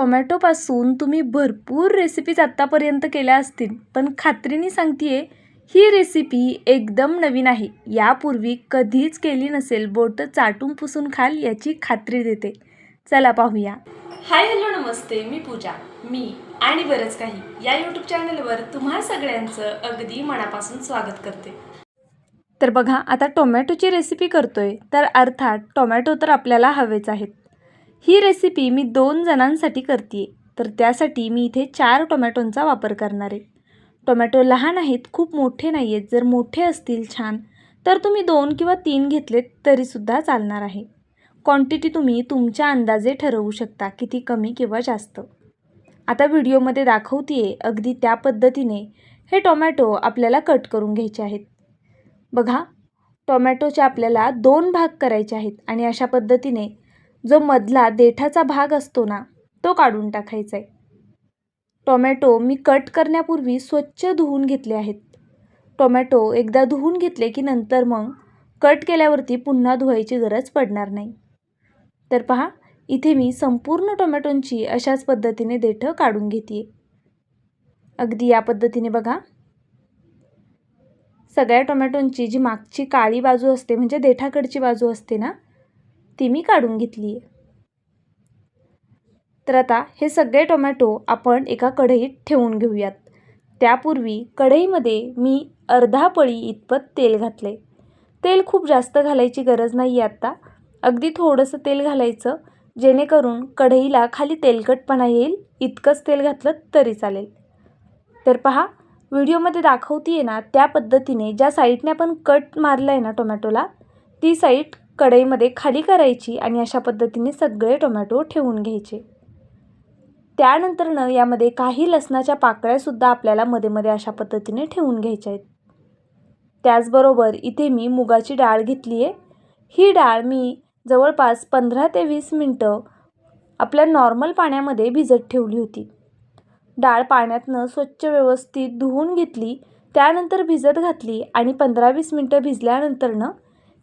टोमॅटोपासून तुम्ही भरपूर रेसिपीज आत्तापर्यंत केल्या असतील. पण खात्रीने सांगते आहे ही रेसिपी एकदम नवीन आहे. यापूर्वी कधीच केली नसेल. बोटं चाटून पुसून खाल याची खात्री देते. चला पाहूया. हाय हॅलो नमस्ते. मी पूजा. मी आणि बरंच काही या यूट्यूब चॅनलवर तुम्हा सगळ्यांचं अगदी मनापासून स्वागत करते. तर बघा आता टोमॅटोची रेसिपी करतोय. तर अर्थात टोमॅटो तर आपल्याला हवेच आहेत. ही रेसिपी मी दोन जणांसाठी करते तर त्यासाठी मी इथे चार टोमॅटोंचा वापर करणार आहे. टोमॅटो लहान आहेत खूप मोठे नाही आहेत जर मोठे असतील छान तर तुम्ही दोन किंवा तीन घेतलेत तरीसुद्धा चालणार आहे. क्वांटिटी तुम्ही तुमच्या अंदाजे ठरवू शकता किती कमी किंवा जास्त. आता व्हिडिओमध्ये दाखवते आहे अगदी त्या पद्धतीने हे टोमॅटो आपल्याला कट करून घ्यायचे आहेत. बघा टोमॅटोचे आपल्याला दोन भाग करायचे आहेत आणि अशा पद्धतीने जो मधला देठाचा भाग असतो ना तो काढून टाकायचा आहे टोमॅटो मी कट करण्यापूर्वी स्वच्छ धुवून घेतले आहेत. टोमॅटो एकदा धुवून घेतले की नंतर मग कट केल्यावरती पुन्हा धुवायची गरज पडणार नाही. तर पहा इथे मी संपूर्ण टोमॅटोंची अशाच पद्धतीने देठं काढून घेते अगदी या पद्धतीने बघा. सगळ्या टोमॅटोंची जी मागची काळी बाजू असते म्हणजे देठाकडची बाजू असते ना ती मी काढून घेतली आहे तर आता हे सगळे टोमॅटो आपण एका कढईत ठेवून घेऊयात. त्यापूर्वी कढईमध्ये मी अर्धा पळी इतपत तेल घातले तेल खूप जास्त घालायची गरज नाही आहे आत्ता. अगदी थोडंसं तेल घालायचं जेणेकरून कढईला खाली तेलकटपणा येईल इतकंच तेल घातलं तरी चालेल. तर पहा व्हिडिओमध्ये दाखवते आहे ना त्या पद्धतीने ज्या साईडने आपण कट मारलं आहे ना टोमॅटोला ती साईड कढईमध्ये खाली करायची आणि अशा पद्धतीने सगळे टोमॅटो ठेवून घ्यायचे. त्यानंतरनं यामध्ये काही लसणाच्या पाकळ्यासुद्धा आपल्याला मध्ये मध्ये अशा पद्धतीने ठेवून घ्यायच्या आहेत. त्याचबरोबर इथे मी मुगाची डाळ घेतली आहे ही डाळ मी जवळपास पंधरा ते वीस मिनटं आपल्या नॉर्मल पाण्यामध्ये भिजत ठेवली होती. डाळ पाण्यातनं स्वच्छ व्यवस्थित धुवून घेतली त्यानंतर भिजत घातली आणि पंधरा वीस मिनटं भिजल्यानंतरनं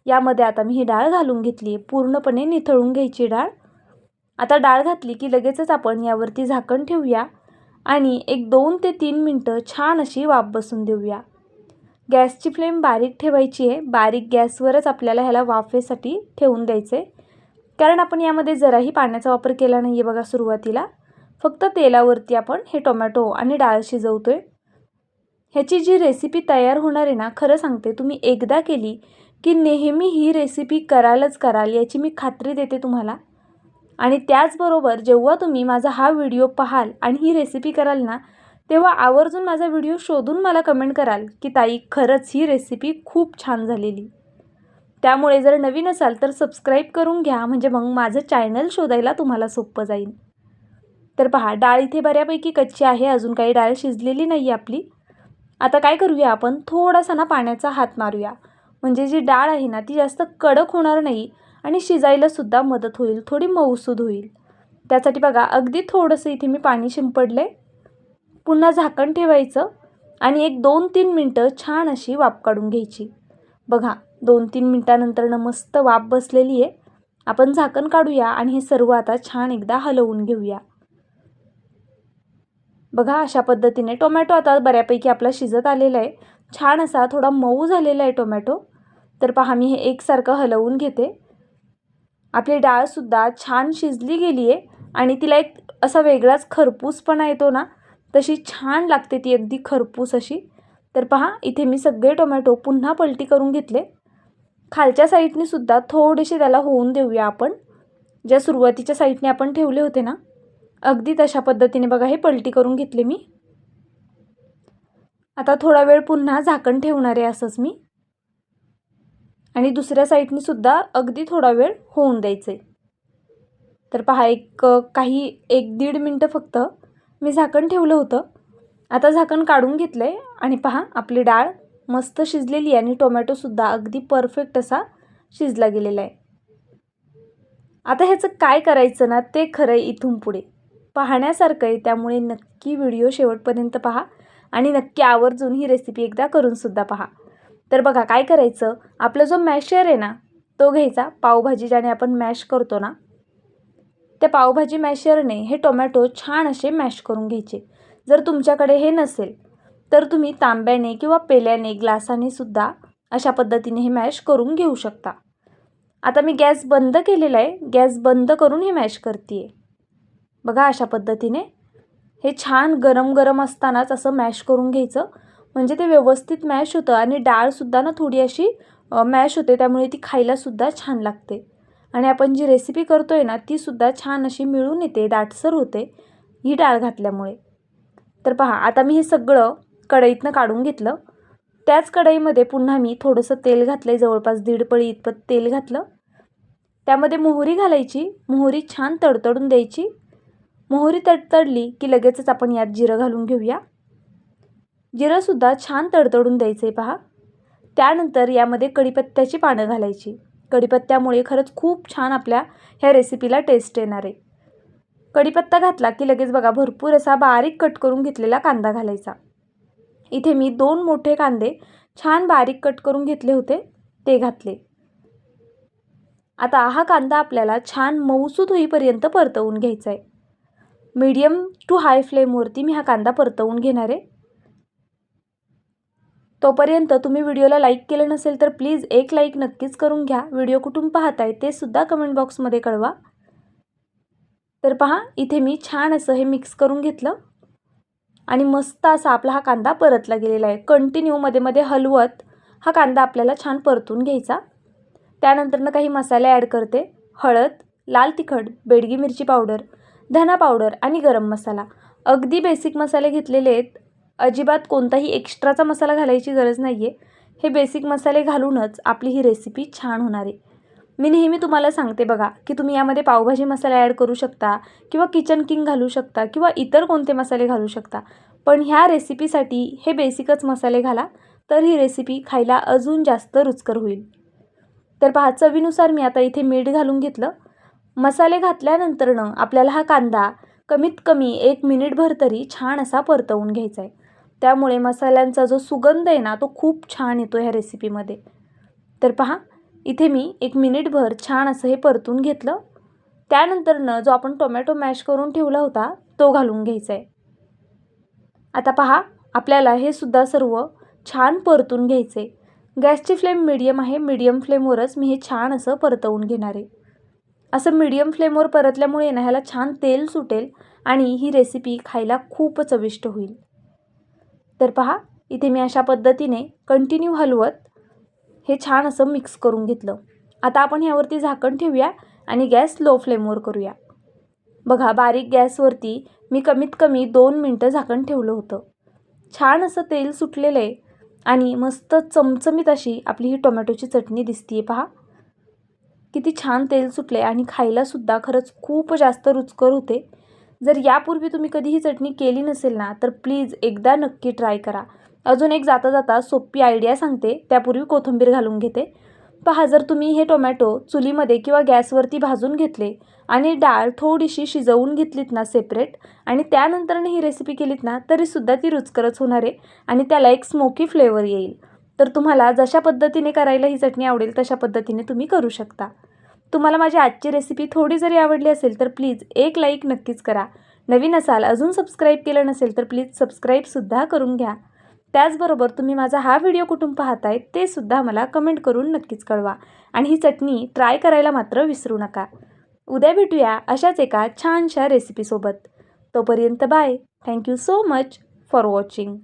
यामध्ये आता मी ही डाळ घालून घेतली. आहे पूर्णपणे निथळून घ्यायची डाळ. आता डाळ घातली की लगेचच आपण यावरती झाकण ठेवूया आणि एक दोन ते तीन मिनटं छान अशी वाफ बसून देऊया. गॅसची फ्लेम बारीक ठेवायची आहे. बारीक गॅसवरच आपल्याला ह्याला वाफेसाठी ठेवून द्यायचे कारण आपण यामध्ये जराही पाण्याचा वापर केला नाही आहे बघा सुरुवातीला. फक्त तेलावरती आपण हे टोमॅटो आणि डाळ शिजवतो आहे ह्याची जी रेसिपी तयार होणार आहे ना खरं सांगते तुम्ही एकदा केली की नेहमी ही रेसिपी करालच कराल याची मी खात्री देते तुम्हाला. आणि त्याचबरोबर जेव्हा तुम्ही माझा हा व्हिडिओ पाहाल आणि ही रेसिपी कराल ना तेव्हा आवर्जून माझा व्हिडिओ शोधून मला कमेंट कराल की ताई खरंच ही रेसिपी खूप छान झालेली. त्यामुळे जर नवीन असाल तर सबस्क्राईब करून घ्या म्हणजे मग माझं चॅनल शोधायला तुम्हाला सोपं जाईल. तर पहा डाळ इथे बऱ्यापैकी कच्ची आहे अजून काही डाळ शिजलेली नाही आहे आपली. आता काय करूया आपण? थोडासा ना पाण्याचा हात मारूया. म्हणजे जी डाळ आहे ना ती जास्त कडक होणार नाही आणि शिजायलासुद्धा मदत होईल थोडी मऊसूद होईल. त्यासाठी बघा अगदी थोडंसं इथे मी पाणी शिंपडलं आहे पुन्हा झाकण ठेवायचं आणि एक दोन तीन मिनटं छान अशी वाफ काढून घ्यायची. बघा दोन तीन मिनटानंतरनं मस्त वाफ बसलेली आहे. आपण झाकण काढूया आणि हे सर्व आता छान एकदा हलवून घेऊया. बघा अशा पद्धतीने टोमॅटो आता बऱ्यापैकी आपला शिजत आलेला आहे. छान असा थोडा मऊ झालेला आहे टोमॅटो. तर पहा मी हे एकसारखं हलवून घेते. आपली डाळसुद्धा छान शिजली गेली आहे आणि तिला एक असा वेगळाच खरपूसपणा येतो ना तशी छान लागते ती अगदी खरपूस अशी. तर पहा इथे मी सगळे टोमॅटो पुन्हा पलटी करून घेतले. खालच्या साईडने सुद्धा थोडेसे त्याला होऊन देऊया आपण. ज्या सुरुवातीच्या साईडने आपण ठेवले होते ना अगदी तशा पद्धतीने बघा हे पलटी करून घेतले मी. आता थोडा वेळ पुन्हा झाकण ठेवणार आहे असंच मी. आणि दुसऱ्या साईडने सुद्धा अगदी थोडा वेळ होऊन द्यायचं. आहे तर पहा एक काही एक दीड मिनटं फक्त मी झाकण ठेवलं होतं. आता झाकण काढून घेतलं आहे आणि पहा आपली डाळ मस्त शिजलेली आहे आणि टोमॅटोसुद्धा अगदी परफेक्ट असा शिजला गेलेला आहे. आता ह्याचं काय करायचं ना ते खरं आहे इथून पुढे. पाहण्यासारखं आहे त्यामुळे नक्की व्हिडिओ शेवटपर्यंत पहा. आणि नक्की आवर्जून ही रेसिपी एकदा करूनसुद्धा पहा. तर बघा काय करायचं? आपला जो मॅशर आहे ना तो घ्यायचा. पावभाजी ज्याने आपण मॅश करतो ना त्या पावभाजी मॅशरने हे टोमॅटो छान असे मॅश करून घ्यायचे. जर तुमच्याकडे हे नसेल तर तुम्ही तांब्याने किंवा पेल्याने ग्लासाने सुद्धा अशा पद्धतीने हे मॅश करून घेऊ शकता. आता मी गॅस बंद केलेला आहे. गॅस बंद करून हे मॅश करते आहे बघा अशा पद्धतीने हे छान गरम गरम असतानाच असं मॅश करून घ्यायचं. म्हणजे ते व्यवस्थित मॅश होतं आणि डाळसुद्धा ना थोडी अशी मॅश होते त्यामुळे ती खायलासुद्धा छान लागते. आणि आपण जी रेसिपी करतो आहे ना तीसुद्धा छान अशी मिळून येते दाटसर होते ही डाळ घातल्यामुळे. तर पहा आता मी हे सगळं कढईतनं काढून घेतलं. त्याच कढईमध्ये पुन्हा मी थोडंसं तेल घातलं आहे जवळपास दीड पळी इतपत तेल घातलं. त्यामध्ये मोहरी घालायची मोहरी छान तडतडून द्यायची. मोहरी तडतडली की लगेचच आपण यात जिरं घालून घेऊया. जिरंसुद्धा छान तडतडून द्यायचं आहे पहा. त्यानंतर यामध्ये कढीपत्त्याची पानं घालायची. कढीपत्त्यामुळे खरंच खूप छान आपल्या ह्या रेसिपीला टेस्ट येणार आहे. कढीपत्ता घातला की लगेच बघा भरपूर असा बारीक कट करून घेतलेला कांदा घालायचा. इथे मी दोन मोठे कांदे छान बारीक कट करून घेतले होते ते घातले. आता हा कांदा आपल्याला छान मऊसूत होईपर्यंत परतवून घ्यायचा आहे मीडियम टू हाय फ्लेमवरती मी हा कांदा परतवून घेणार आहे. तोपर्यंत तुम्ही व्हिडिओला लाईक केलं नसेल तर प्लीज एक लाईक नक्कीच करून घ्या. व्हिडिओ कुठून पाहताय ते सुद्धा कमेंट बॉक्समध्ये कळवा. तर पहा इथे मी छान असं हे मिक्स करून घेतलं. आणि मस्त असा आपला हा कांदा परतला गेलेला आहे. कंटिन्यू मध्ये मध्ये हलवत हा कांदा आपल्याला छान परतून घ्यायचा. त्यानंतरनं काही मसाले ॲड करते. हळद लाल तिखट बेडगी मिरची पावडर धना पावडर आणि गरम मसाला. अगदी बेसिक मसाले घेतलेले आहेत. अजिबात कोणताही एक्स्ट्राचा मसाला घालायची गरज नाही आहे हे बेसिक मसाले घालूनच आपली ही रेसिपी छान होणार आहे. मी नेहमी तुम्हाला सांगते बघा की तुम्ही यामध्ये पावभाजी मसाला ॲड करू शकता किंवा किचन किंग घालू शकता किंवा इतर कोणते मसाले घालू शकता. पण ह्या रेसिपीसाठी हे बेसिकच मसाले घाला तर ही रेसिपी खायला अजून जास्त रुचकर होईल. तर पहा चवीनुसार मी आता इथे मीठ घालून घेतलं. मसाले घातल्यानंतरनं आपल्याला हा कांदा कमीत कमी एक मिनिटभर तरी छान असा परतवून घ्यायचा आहे. त्यामुळे मसाल्यांचा जो सुगंध आहे ना तो खूप छान येतो ह्या रेसिपीमध्ये तर पहा इथे मी एक मिनिटभर छान असं हे परतून घेतलं. त्यानंतरनं जो आपण टोमॅटो मॅश करून ठेवला होता तो घालून घ्यायचा आहे. आता पहा आपल्याला हे सुद्धा सर्व छान परतून घ्यायचे गॅसची फ्लेम मिडियम आहे मिडियम फ्लेमवरच मी हे छान असं परतवून घेणार आहे. असं मिडियम फ्लेमवर परतल्यामुळे ना ह्याला छान तेल सुटेल आणि ही रेसिपी खायला खूप चविष्ट होईल. तर पहा इथे मी अशा पद्धतीने कंटिन्यू हलवत हे छान असं मिक्स करून घेतलं. आता आपण ह्यावरती झाकण ठेवूया आणि गॅस लो फ्लेमवर करूया. बघा बारीक गॅसवरती मी कमीत कमी दोन मिनटं झाकण ठेवलं होतं. छान असं तेल सुटलेलं आहे आणि मस्त चमचमीत अशी आपली ही टोमॅटोची चटणी दिसते आहे पहा. किती छान तेल सुटले आणि खायलासुद्धा खरंच खूप जास्त रुचकर होते. जर यापूर्वी तुम्ही कधी ही चटणी केली नसेल ना तर प्लीज एकदा नक्की ट्राय करा. अजून एक जाता जाता सोपी आयडिया सांगते त्यापूर्वी कोथिंबीर घालून घेते. पहा जर तुम्ही हे टोमॅटो चुलीमध्ये किंवा गॅसवरती भाजून घेतले आणि डाळ थोडीशी शिजवून घेतलीत ना सेपरेट आणि त्यानंतरने ही रेसिपी केलीत ना तरीसुद्धा ती रुचकरच होणार आहे आणि त्याला एक स्मोकी फ्लेवर येईल. तर तुम्हाला जशा पद्धतीने करायला ही चटणी आवडेल तशा पद्धतीने तुम्ही करू शकता. तुम्हाला माझी आजची रेसिपी थोडी जरी आवडली असेल तर प्लीज एक लाईक नक्कीच करा. नवीन असाल अजून सबस्क्राईब केलं नसेल तर प्लीज सबस्क्राईबसुद्धा करून घ्या. त्याचबरोबर तुम्ही माझा हा व्हिडिओ कुठून पाहताय ते सुद्धा मला कमेंट करून नक्कीच कळवा. आणि ही चटणी ट्राय करायला मात्र विसरू नका. उद्या भेटूया अशाच एका छानशा रेसिपीसोबत तोपर्यंत bye thank you so much for watching